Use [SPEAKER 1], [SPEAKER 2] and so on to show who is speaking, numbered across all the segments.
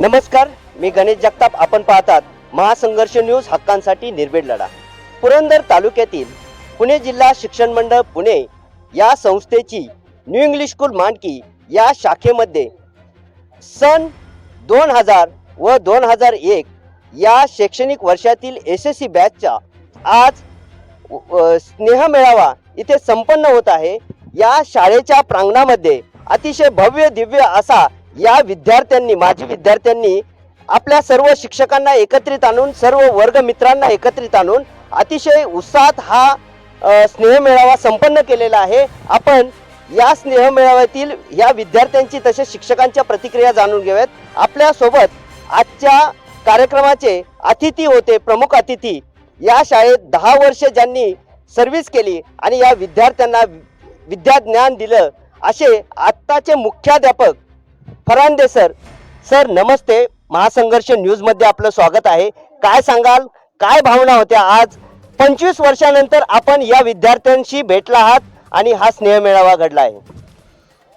[SPEAKER 1] नमस्कार मी गणेश जगताप. आपण पाहतात महासंघर्ष न्यूज हक्कांसाठी निर्भीड लढा. पुरंदर तालुक्यातील पुणे जिल्हा शिक्षण मंडळ पुणे या संस्थेची न्यू इंग्लिश स्कूल मांडकी या शाखेमध्ये सन दोन हजार व दोन हजार एक या शैक्षणिक वर्षातील एस एस सी बॅचचा आज स्नेह मेळावा इथे संपन्न होत आहे. या शाळेच्या प्रांगणामध्ये अतिशय भव्य दिव्य असा या विद्यार्थ्यांनी माजी विद्यार्थ्यांनी आपल्या सर्व शिक्षकांना एकत्रित आणून सर्व वर्ग मित्रांना एकत्रित आणून अतिशय उत्साहात हा स्नेहमेळावा संपन्न केलेला आहे. आपण या स्नेहमेळाव्यातील या विद्यार्थ्यांची तसेच शिक्षकांच्या प्रतिक्रिया जाणून घेऊयात. आपल्यासोबत आजच्या कार्यक्रमाचे अतिथी होते प्रमुख अतिथी. या शाळेत दहा वर्ष ज्यांनी सर्व्हिस केली आणि या विद्यार्थ्यांना विद्या ज्ञान दिलं असे आत्ताचे मुख्याध्यापक फरांदे सर. सर नमस्ते. महासंघर्ष न्यूजमध्ये आपलं स्वागत आहे. काय सांगाल? काय भावना होत्या आज? पंचवीस वर्षानंतर आपण या विद्यार्थ्यांशी भेटला आहात आणि हा स्नेह मेळावा घडला आहे.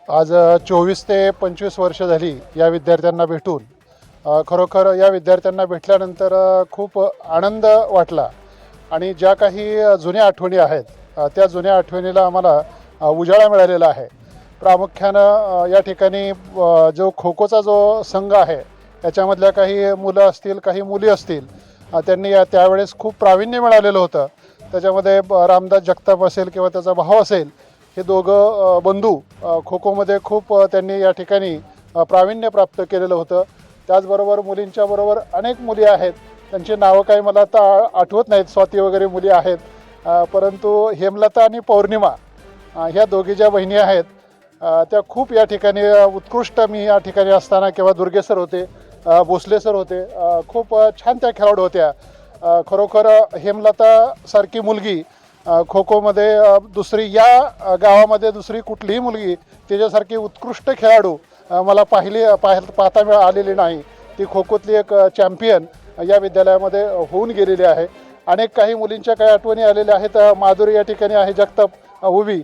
[SPEAKER 2] आज चोवीस ते पंचवीस वर्ष झाली या विद्यार्थ्यांना भेटून. खरोखर या विद्यार्थ्यांना भेटल्यानंतर खूप आनंद वाटला. आणि ज्या काही जुन्या आठवणी आहेत त्या जुन्या आठवणीला आम्हाला उजाळा मिळालेला आहे. प्रामुख्यानं या ठिकाणी जो खो खोचा जो संघ आहे याच्यामधल्या काही मुलं असतील काही मुली असतील त्यांनी या त्यावेळेस खूप प्रावीण्य मिळालेलं होतं. त्याच्यामध्ये ब- रामदास जगताप असेल किंवा त्याचा भाऊ असेल हे दोघं बंधू खो खोमध्ये खूप त्यांनी या ठिकाणी प्रावीण्य प्राप्त केलेलं होतं. त्याचबरोबर मुलींच्या बरोबर अनेक मुली आहेत. त्यांची नावं काही मला आता आठवत नाहीत स्वाती वगैरे मुली आहेत. परंतु हेमलता आणि पौर्णिमा ह्या दोघी ज्या बहिणी आहेत त्या खूप या ठिकाणी उत्कृष्ट मी या ठिकाणी असताना किंवा दुर्गे सर होते भोसले सर होते खूप छान त्या खेळाडू होत्या. खरोखर हेमलतासारखी हेमलता सारखी मुलगी खो खोमध्ये दुसरी या गावामध्ये दुसरी कुठलीही मुलगी तिच्यासारखी उत्कृष्ट खेळाडू मला पाहिली पाह पाहता मिळा आलेली नाही. ती खो खोतली एक चॅम्पियन या विद्यालयामध्ये होऊन गेलेली आहे. अनेक काही मुलींच्या काही आठवणी आलेल्या आहेत. माधुरी या ठिकाणी आहे जगताप. उभी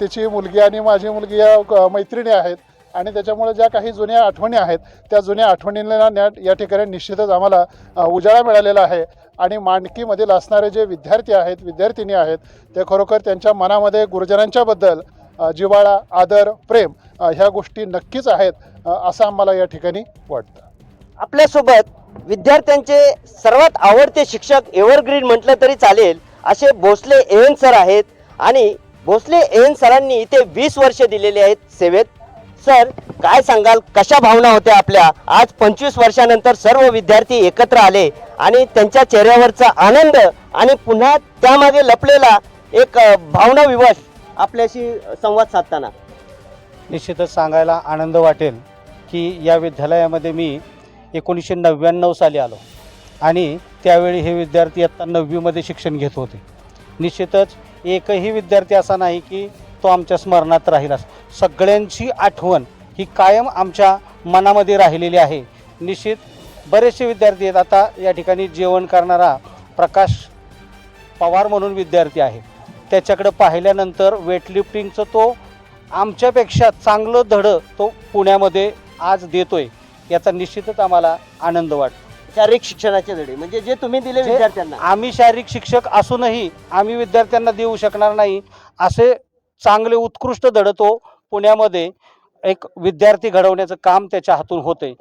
[SPEAKER 2] तिची मुलगी आणि माझी मुलगी या मैत्रिणी आहेत. आणि त्याच्यामुळे ज्या काही जुन्या आठवणी आहेत त्या जुन्या आठवणींना न्या- या ठिकाणी निश्चितच आम्हाला उजाळा मिळालेला आहे. आणि मांडकीमधील असणारे जे विद्यार्थी आहेत विद्यार्थिनी आहेत ते खरोखर त्यांच्या मनामध्ये गुरुजनांच्याबद्दल जिवाळा जिव्हाळा आदर प्रेम ह्या गोष्टी नक्कीच आहेत असं आम्हाला या ठिकाणी वाटतं.
[SPEAKER 1] आपल्यासोबत विद्यार्थ्यांचे सर्वात आवडते शिक्षक एव्हरग्रीन म्हटलं तरी चालेल असे भोसले एन सर आहेत आणि भोसले एन सरांनी इथे वीस वर्ष दिलेले आहेत सेवेत. सर काय सांगाल? कशा भावना होत्या आपल्या? आज पंचवीस वर्षानंतर सर्व विद्यार्थी एकत्र आले आणि त्यांच्या चेहऱ्यावरचा आनंद आणि पुन्हा त्यामागे लपलेला एक भावना विवश आपल्याशी संवाद साधताना.
[SPEAKER 3] निश्चितच सांगायला आनंद वाटेल की या विद्यालयामध्ये मी एकोणीसशे नव्याण्णव साली आलो आणि त्यावेळी हे विद्यार्थी आत्ता नववीमध्ये शिक्षण घेत होते. निश्चितच एकही विद्यार्थी असा नाही की तो आमच्या स्मरणात राहील सगळ्यांची आठवण ही कायम आमच्या मनामध्ये राहिलेली आहे. निश्चित बरेचसे विद्यार्थी आहेत. आता या ठिकाणी जेवण करणारा प्रकाश पवार म्हणून विद्यार्थी आहे. त्याच्याकडे पाहिल्यानंतर वेटलिफ्टिंगचं तो आमच्यापेक्षा चांगलं धडं तो पुण्यामध्ये आज देतोय. याचा निश्चितच आम्हाला आनंद वाटतो.
[SPEAKER 1] शारीरिक शिक्षणाचे धडे म्हणजे जे तुम्ही दिले
[SPEAKER 3] जे-
[SPEAKER 1] विद्यार्थ्यांना.
[SPEAKER 3] आम्ही शारीरिक शिक्षक असूनही आम्ही विद्यार्थ्यांना देऊ शकणार नाही असे चांगले उत्कृष्ट धडं तो पुण्यामध्ये एक विद्यार्थी घडवण्याचं काम त्याच्या हातून
[SPEAKER 2] पवार.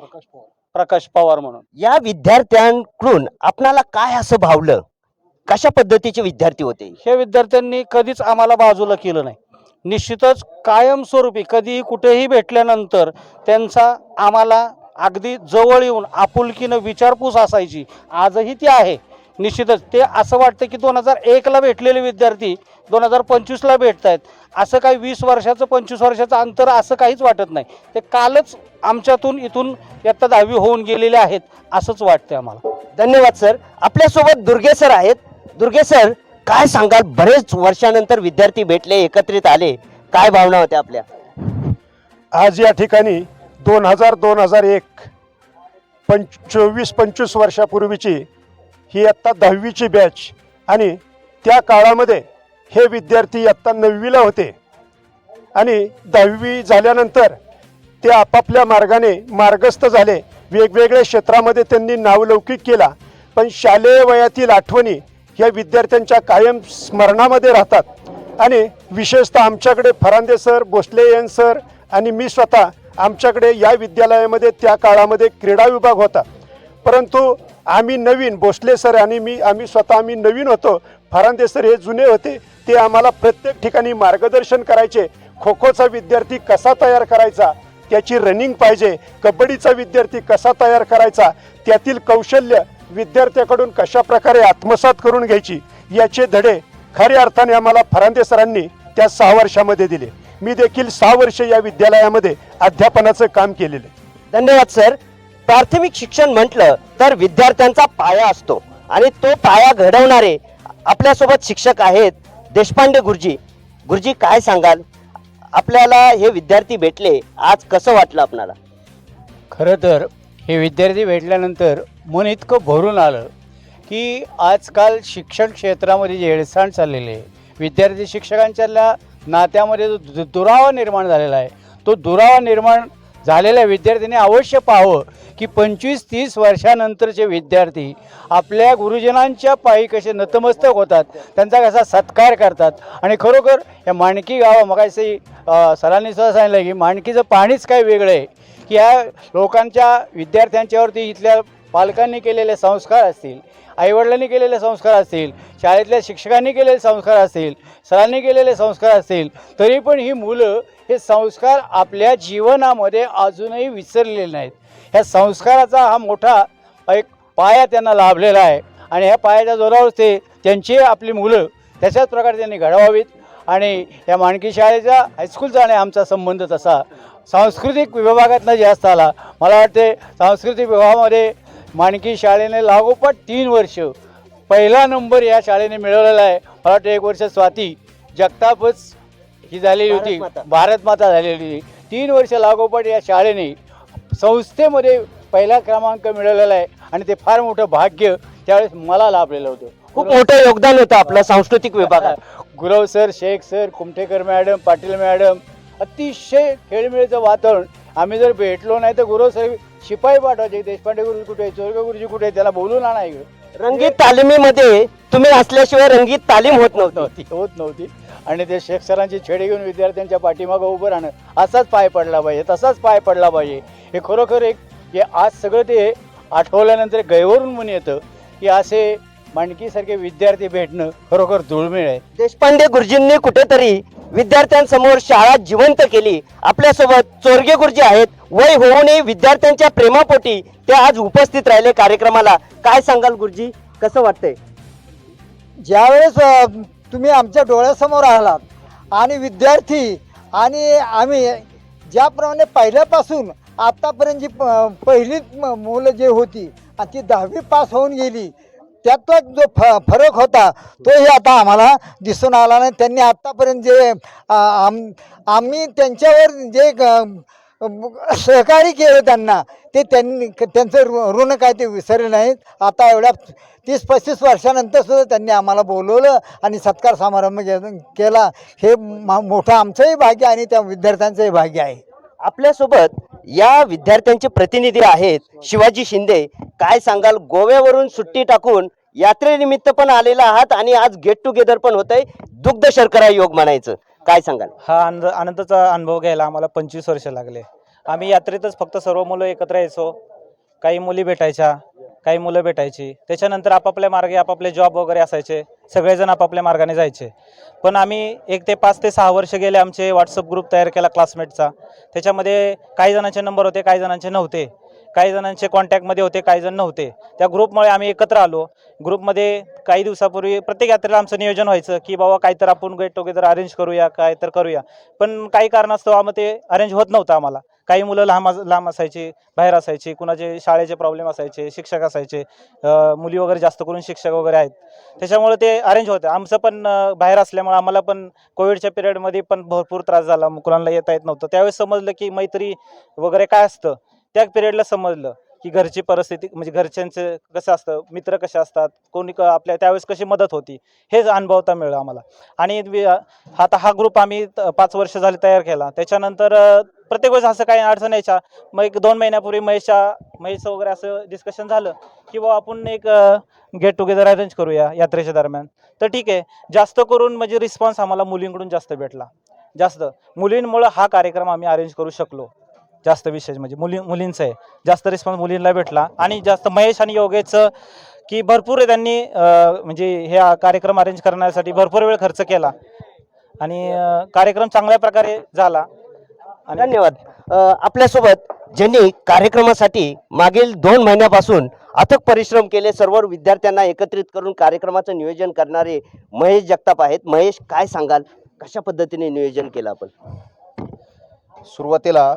[SPEAKER 3] प्रकाश पवार म्हणून.
[SPEAKER 1] या विद्यार्थ्यांकडून आपणाला काय असं भावलं? कशा पद्धतीचे विद्यार्थी होते?
[SPEAKER 3] हे विद्यार्थ्यांनी कधीच आम्हाला बाजूला केलं नाही. निश्चितच कायमस्वरूपी कधीही कुठेही भेटल्यानंतर त्यांचा आम्हाला अगदी जवळ येऊन आपुलकीनं विचारपूस असायची. आजही ती आहे. निश्चितच ते असं वाटतं की दोन हजार एकला भेटलेले विद्यार्थी दोन हजार पंचवीसला भेटत आहेत असं काही वीस वर्षाचं पंचवीस वर्षाचं अंतर असं काहीच वाटत नाही. ते कालच आमच्यातून इथून इयत्ता दहावी होऊन गेलेले आहेत असंच वाटतं आम्हाला.
[SPEAKER 1] धन्यवाद सर. आपल्यासोबत दुर्गे सर आहेत. दुर्गे सर काय सांगाल? बरेच वर्षानंतर विद्यार्थी भेटले एकत्रित आले. काय भावना होत्या आपल्या?
[SPEAKER 4] आज या ठिकाणी दोन हजार दोन हजार एक पंच चोवीस पंचवीस वर्षापूर्वीची ही आत्ता दहावीची बॅच आणि त्या काळामध्ये हे विद्यार्थी आत्ता नववीला होते. आणि दहावी झाल्यानंतर ते आपापल्या मार्गाने मार्गस्थ झाले. वेगवेगळ्या क्षेत्रामध्ये त्यांनी नावलौकिक केला. पण शालेय वयातील आठवणी ह्या विद्यार्थ्यांच्या कायम स्मरणामध्ये राहतात. आणि विशेषतः आमच्याकडे Farande sir Bhosale N sir आणि मी स्वतः आमच्याकडे या विद्यालयामध्ये त्या काळामध्ये क्रीडा विभाग होता. परंतु आम्ही नवीन भोसले सर आणि मी आम्ही स्वतः आम्ही नवीन होतो. फरांदे सर हे जुने होते. ते आम्हाला प्रत्येक ठिकाणी मार्गदर्शन करायचे. खो खोचा विद्यार्थी कसा तयार करायचा? त्याची रनिंग पाहिजे. कबड्डीचा विद्यार्थी कसा तयार करायचा? त्यातील कौशल्य विद्यार्थ्याकडून कशा प्रकारे आत्मसात करून घ्यायची? याचे धडे खऱ्या अर्थाने आम्हाला फरांदे सरांनी त्या सहा वर्षामध्ये दिले. मी देखील सहा वर्ष या विद्यालयामध्ये अध्यापनाचं काम केलेलं आहे.
[SPEAKER 1] धन्यवाद सर. प्राथमिक शिक्षण म्हटलं तर विद्यार्थ्यांचा पाया असतो आणि तो पाया घडवणारे आपल्यासोबत शिक्षक आहेत देशपांडे गुरुजी. गुरुजी काय सांगाल? आपल्याला हे विद्यार्थी भेटले आज कसं वाटलं आपणाला?
[SPEAKER 5] खरं तर हे विद्यार्थी भेटल्यानंतर मन इतकं भरून आलं की आजकाल शिक्षण क्षेत्रामध्ये जे हेळसांड चाललेले आहे विद्यार्थी शिक्षकांच्या नात्यामध्ये जो दु- दुरावा निर्माण झालेला आहे तो दुरावा निर्माण झालेल्या विद्यार्थ्यांनी अवश्य पाहावं की पंचवीस तीस वर्षानंतरचे विद्यार्थी आपल्या गुरुजनांच्या पायी कसे नतमस्तक होतात त्यांचा कसा सत्कार करतात आणि खरोखर या माणकी गावा मगाशी सरांनी सुद्धा सांगितलं की माणकीचं पाणीच काय वेगळं आहे. की या लोकांच्या विद्यार्थ्यांच्यावरती इथल्या पालकांनी केलेले संस्कार असतील आईवडिलांनी केलेले संस्कार असतील शाळेतल्या शिक्षकांनी केलेले संस्कार असतील सरांनी केलेले संस्कार असतील तरी पण ही मुलं हे संस्कार आपल्या जीवनामध्ये अजूनही विसरलेले नाहीत. ह्या संस्काराचा हा मोठा एक पाया त्यांना लाभलेला आहे आणि ह्या पायाच्या जोरावर ते त्यांची आपली मुलं तशाच प्रकारे त्यांनी घडवावीत. आणि या माणकी शाळेचा हायस्कूलचा आणि आमचा संबंध तसा. सांस्कृतिक विभागातनं जास्त आला मला वाटते सांस्कृतिक विभागामध्ये माणकी शाळेने लागोपाठ तीन वर्ष. पहिला नंबर या शाळेने मिळवलेला आहे. मला वाटतं एक वर्ष स्वाती जगतापच ही झालेली होती.
[SPEAKER 1] भारतमाता.
[SPEAKER 5] भारतमाता झालेली. होती तीन वर्ष लागोपाठ या शाळेने संस्थेमध्ये पहिला क्रमांक मिळवलेला आहे आणि ते फार मोठं भाग्य त्यावेळेस मला लाभलेलं होतं.
[SPEAKER 1] खूप मोठं योगदान होतं आपलं सांस्कृतिक विभागात.
[SPEAKER 5] Gurav sir Shaikh sir Kumthekar madam Patil madam अतिशय खेळमेळचं वातावरण. आम्ही जर भेटलो नाही तर गुरव सर शिपाई पाठवायचे देशपांडे गुरुजी कुठे चोरगे गुरुजी कुठे त्याला बोलून आणा इकडे.
[SPEAKER 1] रंगीत तालिमीमध्ये तुम्ही असल्याशिवाय रंगीत तालीम होत नव्हती.
[SPEAKER 5] होत नव्हती. आणि ते शेख सरांची छेडे घेऊन विद्यार्थ्यांच्या पाठीमागं उभं राहणं असाच पाय पडला पाहिजे तसाच पाय पडला पाहिजे. हे खरोखर एक हे आज सगळं ते आठवल्यानंतर गैवरून म्हणून येतं की असे माणकीसारखे विद्यार्थी भेटणं खरोखर दुर्मिळ आहे.
[SPEAKER 1] देशपांडे गुरुजींनी कुठेतरी विद्यार्थ्यांसमोर शाळा जिवंत केली. आपल्यासोबत चोरगे गुरुजी आहेत. वय होऊनही विद्यार्थ्यांच्या प्रेमापोटी ते आज उपस्थित राहिले कार्यक्रमाला. काय सांगाल गुरुजी? कसं वाटतंय?
[SPEAKER 6] ज्यावेळेस अ, तुम्ही आमच्या डोळ्यासमोर आलात आणि विद्यार्थी आणि आम्ही ज्याप्रमाणे पहिल्यापासून आत्तापर्यंत जी प- पहिली म- मुलं जे होती आणि ती दहावी पास होऊन गेली त्यातला जो फ फरक होता तोही आता आम्हाला दिसून आला नाही. त्यांनी आत्तापर्यंत जे आम आम्ही त्यांच्यावर जे ग- सहकार्य केलं त्यांना ते त्यांनी त्यांचं ऋण काय ते विसरले नाहीत. आता एवढ्या तीस पस्तीस वर्षानंतर सुद्धा त्यांनी आम्हाला बोलवलं आणि सत्कार समारंभ के- केला. हे मोठं आमचंही भाग्य आणि त्या विद्यार्थ्यांचंही भाग्य आहे.
[SPEAKER 1] आपल्यासोबत या विद्यार्थ्यांचे प्रतिनिधी आहेत शिवाजी शिंदे. काय सांगाल? गोव्यावरून सुट्टी टाकून यात्रेनिमित्त पण आलेला आहात आणि आज गेट टुगेदर पण होत आहे दुग्ध शर्करा योग म्हणायचं. काय सांगाल?
[SPEAKER 7] हा आनंद आनंदाचा अनुभव घ्यायला आम्हाला पंचवीस वर्ष लागले. आम्ही यात्रेतच फक्त सर्व मुलं एकत्र यायचो. काही मुली भेटायच्या. काही मुलं भेटायची. त्याच्यानंतर आपापल्या मार्गे आपापले जॉब वगैरे असायचे. सगळेजण आपापल्या मार्गाने जायचे. पण आम्ही एक ते पाच ते सहा वर्ष गेले आमचे व्हॉट्सअप ग्रुप तयार केला क्लासमेटचा त्याच्यामध्ये काही जणांचे नंबर होते काही जणांचे नव्हते. काही जणांचे कॉन्टॅक्टमध्ये होते काही जण नव्हते. त्या ग्रुपमुळे आम्ही एकत्र आलो. ग्रुपमध्ये काही दिवसापूर्वी प्रत्येक यात्रेला आमचं नियोजन व्हायचं की बाबा काहीतर आपण गेट टुगेदर अरेंज करूया काय तर करूया. पण काही कारणास्तव आम्ही ते अरेंज होत नव्हतं आम्हाला. काही मुलं लांब लांब असायची बाहेर असायची कुणाचे शाळेचे प्रॉब्लेम असायचे शिक्षक असायचे मुली वगैरे जास्त करून शिक्षक वगैरे आहेत. त्याच्यामुळे ते अरेंज होतं. आमचं पण बाहेर असल्यामुळे आम्हाला पण कोविडच्या पिरियडमध्ये पण भरपूर त्रास झाला. मुलांना येता येत नव्हतं. त्यावेळेस समजलं की मैत्री वगैरे काय असतं त्या पिरियडला समजलं. की घरची परिस्थिती म्हणजे घरच्यांचं कसं असतं मित्र कसे असतात कोणी क आपल्या त्यावेळेस कशी मदत होती हेच अनुभवता मिळलं आम्हाला. आणि वि- आता हा ग्रुप आम्ही त- पाच वर्ष झाले तयार केला. त्याच्यानंतर प्रत्येक वेळेस असं काही अडचण यायच्या. मग एक दोन महिन्यापूर्वी महेशच्या महेशचं वगैरे असं डिस्कशन झालं की बाबा आपण एक गेट टुगेदर अरेंज करूया यात्रेच्या दरम्यान. तर ठीक आहे जास्त करून म्हणजे रिस्पॉन्स आम्हाला मुलींकडून जास्त भेटला. जास्त. मुलींमुळं हा कार्यक्रम आम्ही अरेंज करू शकलो. जास्त विशेष म्हणजे मुली मुलींचं आहे. जास्त रिस्पॉन्स मुलींना भेटला. आणि जास्त महेश आणि योगेशचं की भरपूर त्यांनी म्हणजे हे कार्यक्रम अरेंज करण्यासाठी भरपूर वेळ खर्च केला. आणि कार्यक्रम चांगल्या प्रकारे झाला. आणि
[SPEAKER 1] धन्यवाद. आपल्यासोबत ज्यांनी कार्यक्रमासाठी मागील दोन महिन्यापासून अथक परिश्रम केले सर्व विद्यार्थ्यांना एकत्रित करून कार्यक्रमाचं नियोजन करणारे महेश जगताप आहेत. महेश काय सांगाल? कशा पद्धतीने नियोजन केलं आपण?
[SPEAKER 8] सुरुवातीला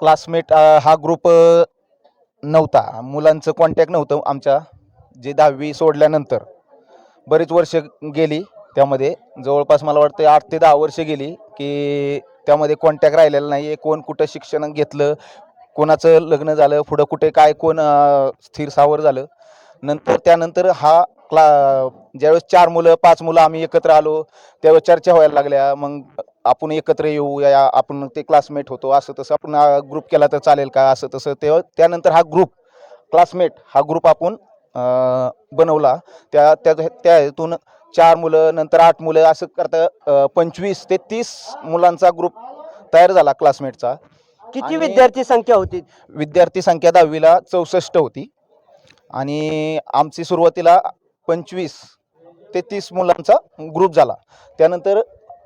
[SPEAKER 8] क्लासमेट हा ग्रुप नव्हता. मुलांचं कॉन्टॅक्ट नव्हतं आमच्या. जे दहावी सोडल्यानंतर. बरीच वर्ष गेली त्यामध्ये. जवळपास मला वाटतं आठ ते दहा वर्ष गेली की त्यामध्ये कॉन्टॅक्ट राहिलेला नाही आहे कोण कुठं शिक्षण घेतलं कोणाचं लग्न झालं पुढं कुठे काय कोण स्थिर सावर झालं. नंतर त्यानंतर हा क्ला ज्यावेळेस चार मुलं पाच मुलं आम्ही एकत्र आलो त्यावेळेस चर्चा व्हायला लागल्या. मग आपण एकत्र येऊ या आपण ते क्लासमेट होतो असं तसं आपण ग्रुप केला तर चालेल का असं तसं तेव्हा त्यानंतर हा ग्रुप क्लासमेट हा ग्रुप आपण बनवला. त्या त्या त्या ह्यातून चार मुलं नंतर आठ मुलं असं करता पंचवीस ते तीस मुलांचा ग्रुप तयार झाला क्लासमेटचा
[SPEAKER 1] किती विद्यार्थी संख्या होती?
[SPEAKER 8] विद्यार्थी संख्या दहावीला चौसष्ट होती. आणि आमची सुरुवातीला पंचवीस ते तीस मुलांचा ग्रुप झाला. त्यानंतर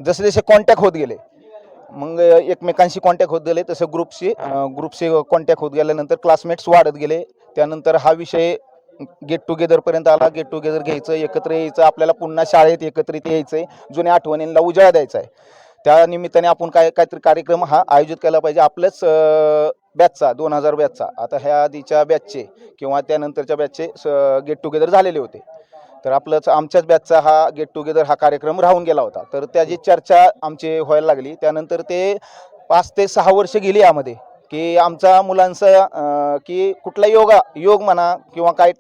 [SPEAKER 8] जसे जसे कॉन्टॅक्ट होत गेले. मग एकमेकांशी कॉन्टॅक्ट होत गेले तसं ग्रुपशी ग्रुपशी कॉन्टॅक्ट होत गेल्यानंतर क्लासमेट्स वाढत गेले. त्यानंतर हा विषय गेट टुगेदरपर्यंत आला. गेट टुगेदर घ्यायचं एकत्र यायचं आपल्याला पुन्हा शाळेत एकत्रित यायचं आहे जुन्या आठवणींना उजाळा द्यायचा आहे त्या निमित्ताने आपण काय काहीतरी कार्यक्रम हा आयोजित केला पाहिजे. आपल्याच बॅचचा दोन हजार बॅचचा आता ह्या आधीच्या बॅचचे किंवा त्यानंतरच्या बॅचचे गेट टुगेदर झालेले होते. तर आपलंच आमच्याच बॅचचा हा गेट टुगेदर हा कार्यक्रम राहून गेला होता. तर त्याची चर्चा आमची व्हायला लागली त्यानंतर ते पाच ते सहा वर्ष गेली यामध्ये की आमचा मुलांचं की कुठला योगा योग म्हणा किंवा काय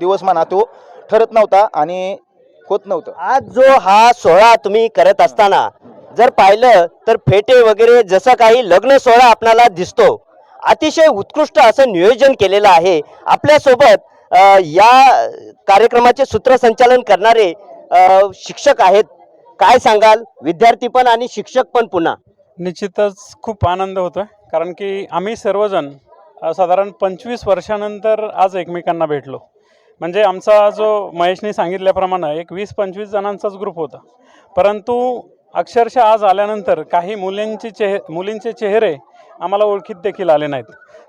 [SPEAKER 8] दिवस म्हणा तो ठरत नव्हता आणि होत नव्हतं.
[SPEAKER 1] आज जो हा सोहळा तुम्ही करत असताना जर पाहिलं तर फेटे वगैरे जसं काही लग्न सोहळा आपल्याला दिसतो अतिशय उत्कृष्ट असं नियोजन केलेलं आहे. आपल्यासोबत या कार्यक्रमाचे सूत्रसंचालन करणारे शिक्षक आहेत. काय सांगाल? विद्यार्थी पण आणि शिक्षक पण पुन्हा.
[SPEAKER 9] निश्चितच खूप आनंद होतो आहे कारण की आम्ही सर्वजण साधारण पंचवीस वर्षानंतर आज एकमेकांना भेटलो. म्हणजे आमचा जो महेशने सांगितल्याप्रमाणे एक वीस पंचवीस जणांचाच ग्रुप होता. परंतु अक्षरशः आज आल्यानंतर काही मुलींचे चेह मुलींचे चेहरे आम्हाला ओळखीत देखील आले नाहीत.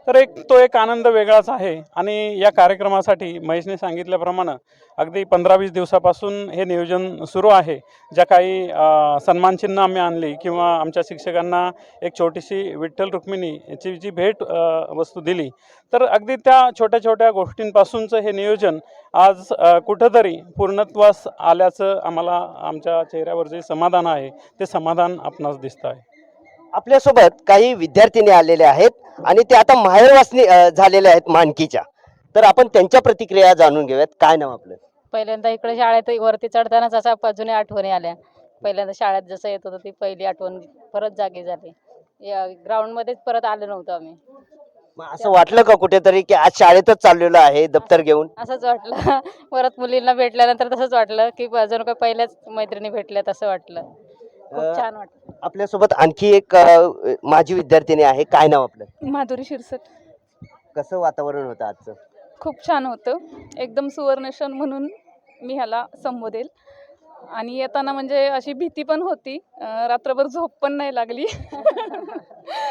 [SPEAKER 9] तर एक तो एक आनंद वेगळाच आहे. आणि या कार्यक्रमासाठी महेशने सांगितल्याप्रमाणे अगदी पंधरा वीस दिवसापासून हे नियोजन सुरू आहे. ज्या काही सन्मानचिन्ह आम्ही आणली किंवा आमच्या शिक्षकांना एक छोटीशी विठ्ठल रुक्मिणी याची जी भेट वस्तू दिली तर अगदी त्या छोट्या छोट्या गोष्टींपासूनचं हे नियोजन आज कुठंतरी पूर्णत्वास आल्याचं आम्हाला आमच्या चेहऱ्यावर जे समाधान आहे ते समाधान आपणास दिसतं आहे.
[SPEAKER 1] आपल्यासोबत काही विद्यार्थिनी आलेले आहेत आणि ते आता माहेरवासनी झालेले आहेत मानकीच्या. तर आपण त्यांच्या प्रतिक्रिया जाणून घेऊयात. काय नाव आपलं?
[SPEAKER 10] पहिल्यांदा इकडे शाळेत वरती चढतानाच असा जुन्या आठवणी आल्या. पहिल्यांदा शाळेत जसं येत होतं ती पहिली आठवण परत जागी झाली. या ग्राउंडमध्येच परत आलो नव्हतो आम्ही.
[SPEAKER 1] असं वाटलं का कुठेतरी की आज शाळेतच चाललेलो आहे दप्तर घेऊन?
[SPEAKER 10] असंच वाटलं. परत मुलींना भेटल्यानंतर तसंच वाटलं की जणू काय पहिल्याच मैत्रिणी भेटल्या तसं वाटलं. खूप
[SPEAKER 1] अं,
[SPEAKER 10] छान
[SPEAKER 1] आपल्यासोबत आणखी एक अ, माझी विद्यार्थिनी आहे. काय नाव आपलं?
[SPEAKER 11] माधुरी शिरसट.
[SPEAKER 1] कसं वातावरण होतं आजचं?
[SPEAKER 11] खूप छान होतं. एकदम सुवर्णक्षण म्हणून मी ह्याला संबोधेल. आणि येताना म्हणजे अशी भीती पण होती. अं, रात्रभर झोप पण नाही लागली.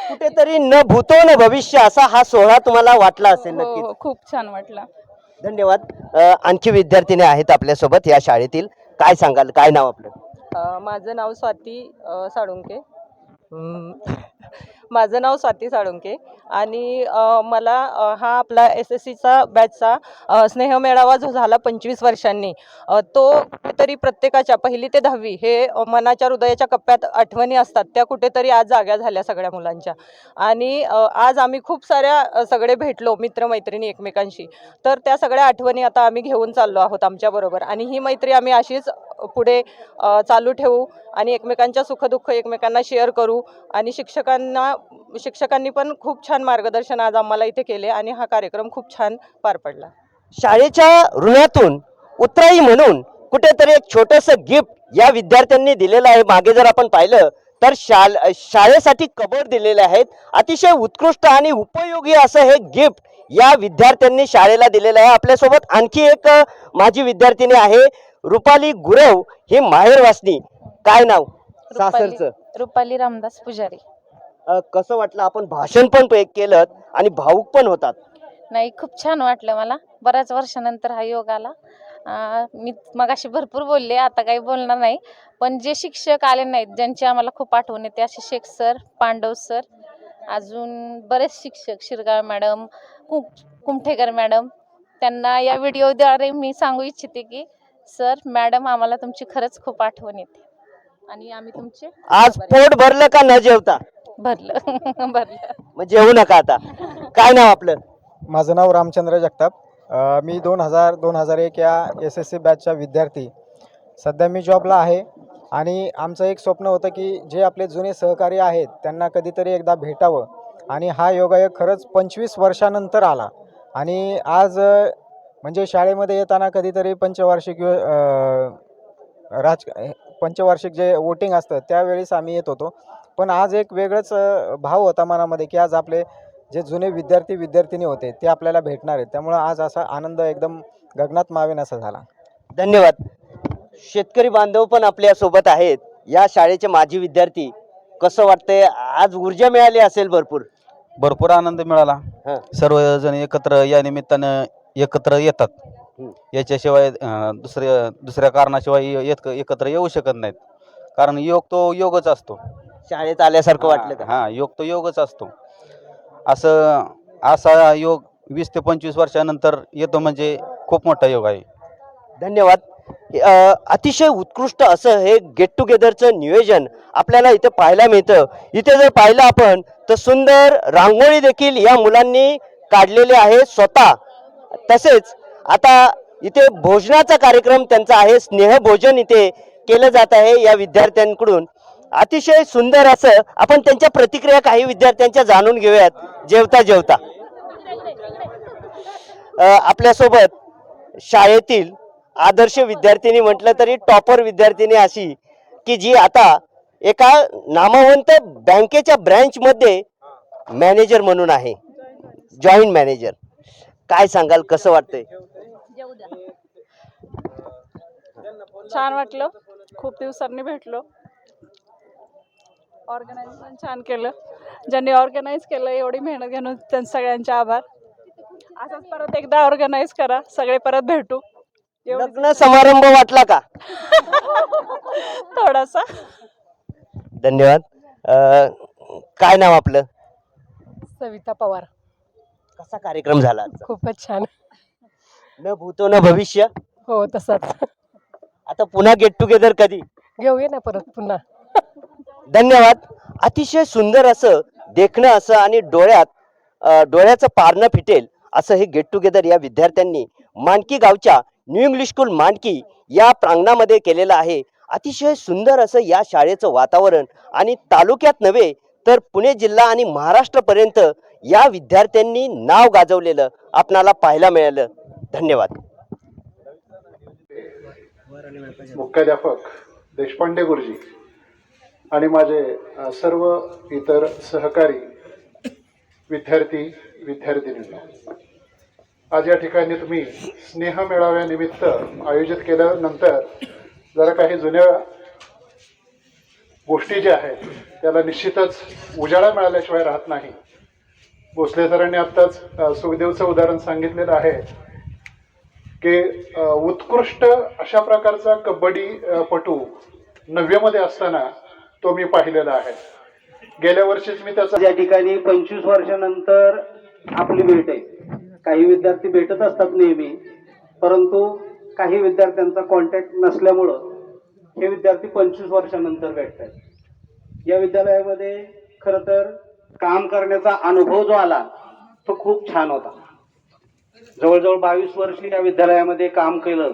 [SPEAKER 1] कुठेतरी न भूतो न भविष्य असा हा सोहळा तुम्हाला वाटला असेल
[SPEAKER 11] हो
[SPEAKER 1] नक्कीच.
[SPEAKER 11] हो खूप छान वाटला.
[SPEAKER 1] धन्यवाद. अ, आणखी विद्यार्थिनी आहेत आपल्यासोबत या शाळेतील. काय सांगाल? काय नाव आपलं?
[SPEAKER 12] माझं नाव स्वाती साळुंके. माझं नाव स्वाती साळुंके. आणि मला हा आपला एस एस सीचा बॅचचा स्नेह स्नेहमेळावा जो झाला पंचवीस वर्षांनी तो कुठेतरी प्रत्येकाच्या पहिली ते दहावी हे मनाच्या हृदयाच्या कप्प्यात आठवणी असतात. त्या कुठेतरी आज जाग्या झाल्या सगळ्या मुलांच्या. आणि आज आम्ही खूप साऱ्या सगळे भेटलो मित्रमैत्रिणी एकमेकांशी. तर त्या सगळ्या आठवणी आता आम्ही घेऊन चाललो आहोत आमच्याबरोबर आणि ही मैत्री आम्ही अशीच पुढे चालू ठेवू आणि एकमेकांच्या सुखदुःख एकमेकांना शेअर करू. आणि शिक्षकांना शिक्षकांनी पण खूप छान मार्गदर्शन आज आम्हाला इथे केले आणि हा कार्यक्रम खूप छान पार पडला.
[SPEAKER 1] शाळेच्या ऋणातून उतराई म्हणून कुठेतरी एक छोटस गिफ्ट या विद्यार्थ्यांनी दिलेलं आहे. मागे जर आपण पाहिलं तर शाल शाळेसाठी कबड दिलेले आहेत. अतिशय उत्कृष्ट आणि उपयोगी असं हे गिफ्ट या विद्यार्थ्यांनी शाळेला दिलेलं आहे. आपल्यासोबत आणखी एक माझी विद्यार्थिनी आहे. रुपाली गुरव ही माहेर वासनी. काय नाव? सासरचं.
[SPEAKER 10] रुपाली रामदास पुजारी.
[SPEAKER 1] अ, कसं वाटलं आपण भाषण पण पे- केलं आणि भाऊक पण होतात?
[SPEAKER 10] नाही खूप छान वाटलं मला. बऱ्याच वर्षानंतर हा योग आला. अं, मी मगाशी भरपूर बोलले आता काही बोलणार नाही. पण जे शिक्षक आले नाहीत ज्यांची आम्हाला खूप आठवण येते असे शेख सर पांडव सर अजून बरेच शिक्षक शिरगाळ मॅडम कुम कुमठेकर मॅडम त्यांना या व्हिडिओद्वारे मी सांगू इच्छिते की सर मॅडम आम्हाला तुमची खरंच खूप आठवण येते. आणि आम्ही तुमचे
[SPEAKER 1] आज पोट भरलं का न जेवता?
[SPEAKER 10] भरलं. भरलं.
[SPEAKER 1] मग जेवू नका आता. काय नाव आपलं?
[SPEAKER 13] माझं नाव रामचंद्र जगताप. अ, मी दोन हजार दोन हजार एक या एस एस सी बॅचचा विद्यार्थी. सध्या मी जॉबला आहे आणि आमचं एक स्वप्न होतं की जे आपले जुने सहकारी आहेत त्यांना कधीतरी एकदा भेटावं. आणि हा योगायोग खरंच पंचवीस वर्षानंतर आला. आणि आज अ, म्हणजे शाळेमध्ये येताना कधीतरी पंचवार्षिक राज पंचवार्षिक जे वोटिंग असतं त्यावेळेस आम्ही येत होतो. पण आज एक वेगळंच भाव होता मनामध्ये की आज आपले जे जुने विद्यार्थी विद्यार्थिनी होते ते आपल्याला भेटणार आहेत. त्यामुळं आज असा आनंद एकदम गगनात मावेन असा झाला.
[SPEAKER 1] धन्यवाद. शेतकरी बांधव पण आपल्यासोबत आहेत. या शाळेचे माजी विद्यार्थी कसं वाटतंय? आज ऊर्जा मिळाली असेल भरपूर.
[SPEAKER 14] भरपूर आनंद मिळाला. सर्वजण एकत्र या निमित्तानं एकत्र येतात. याच्याशिवाय अं, दुसऱ्या दुसऱ्या कारणाशिवाय एक एकत्र येऊ शकत नाहीत. कारण योग तो योगच असतो.
[SPEAKER 1] शाळेत आल्यासारखं वाटलं का?
[SPEAKER 14] हा योग तो योगच असतो. असं असा योग वीस ते पंचवीस वर्षानंतर येतो म्हणजे खूप मोठा योग आहे.
[SPEAKER 1] धन्यवाद. अ, अतिशय उत्कृष्ट असं हे गेट टुगेदरचं नियोजन आपल्याला इथं पाहायला मिळतं. इथे जर पाहिलं आपण तर सुंदर रांगोळी देखील या मुलांनी काढलेली आहे स्वतः. तसेच आता इथे भोजनाचा कार्यक्रम त्यांचा आहे स्नेहभोजन इथे केलं जात आहे या विद्यार्थ्यांकडून. अतिशय सुंदर असं आपण त्यांच्या प्रतिक्रिया काही विद्यार्थ्यांच्या जाणून घेऊयात जेवता जेवता. आपल्यासोबत शाळेतील आदर्श विद्यार्थिनी म्हटलं तरी टॉपर विद्यार्थिनी अशी की जी आता एका नामवंत बँकेच्या ब्रँचमध्ये मॅनेजर म्हणून आहे जॉईंट मॅनेजर. काय सांगाल कसं वाटतंय?
[SPEAKER 11] छान वाटलं. खूप दिवसांनी भेटलो. ऑर्गनायझेशन छान केलं. ज्यांनी ऑर्गनाईज केलं एवढी मेहनत घेऊन त्यांचे सगळ्यांचे आभार. असंच परत एकदा ऑर्गनाईज करा. सगळे परत भेटू.
[SPEAKER 1] लग्न समारंभ वाटला का?
[SPEAKER 11] थोडासा.
[SPEAKER 1] धन्यवाद. अ, काय नाव आपलं?
[SPEAKER 15] सविता पवार.
[SPEAKER 1] कसा कार्यक्रम झाला आजचा?
[SPEAKER 15] खूपच छान.
[SPEAKER 1] न भूतो न भविष्य.
[SPEAKER 15] हो तसाच.
[SPEAKER 1] आता पुन्हा गेट टुगेदर कधी?
[SPEAKER 15] घेऊया ना परत पुन्हा.
[SPEAKER 1] धन्यवाद. अतिशय सुंदर असं देखणं असं आणि डोळ्यात अ, डोळ्याचं पारणं फिटेल असं हे गेट टुगेदर या विद्यार्थ्यांनी मांडकी गावच्या न्यू इंग्लिश स्कूल मांडकी या प्रांगणामध्ये केलेलं आहे. अतिशय सुंदर असं या शाळेचं वातावरण आणि तालुक्यात नव्हे तर पुणे जिल्हा आणि महाराष्ट्रपर्यंत या विद्यार्थ्यांनी नाव गाजवलेलं आपणाला पाहायला मिळालं. धन्यवाद.
[SPEAKER 2] मुख्याध्यापक देशपांडे गुरुजी आणि माझे सर्व इतर सहकारी विद्यार्थी विद्यार्थिनींना आज या ठिकाणी तुम्ही स्नेह मेळाव्यानिमित्त आयोजित केल्यानंतर जरा काही जुन्या गोष्टी ज्या आहेत त्याला निश्चितच उजाळा मिळाल्याशिवाय राहत नाही. भोसले सरांनी आत्ताच सुखदेवचं उदाहरण सांगितलेलं आहे की उत्कृष्ट अशा प्रकारचा कबड्डी पटू नवव्यामध्ये असताना तो मी पाहिलेला आहे. गेल्या वर्षीच मी त्याचा
[SPEAKER 3] या ठिकाणी पंचवीस वर्षानंतर आपली भेट आहे. काही विद्यार्थी भेटत असतात नेहमी परंतु काही विद्यार्थ्यांचा कॉन्टॅक्ट नसल्यामुळं हे विद्यार्थी पंचवीस वर्षानंतर भेटतात. या विद्यालयामध्ये खरं तर काम करण्याचा अनुभव जो आला तो खूप छान होता. जवळजवळ बावीस वर्ष या विद्यालयामध्ये काम केलं.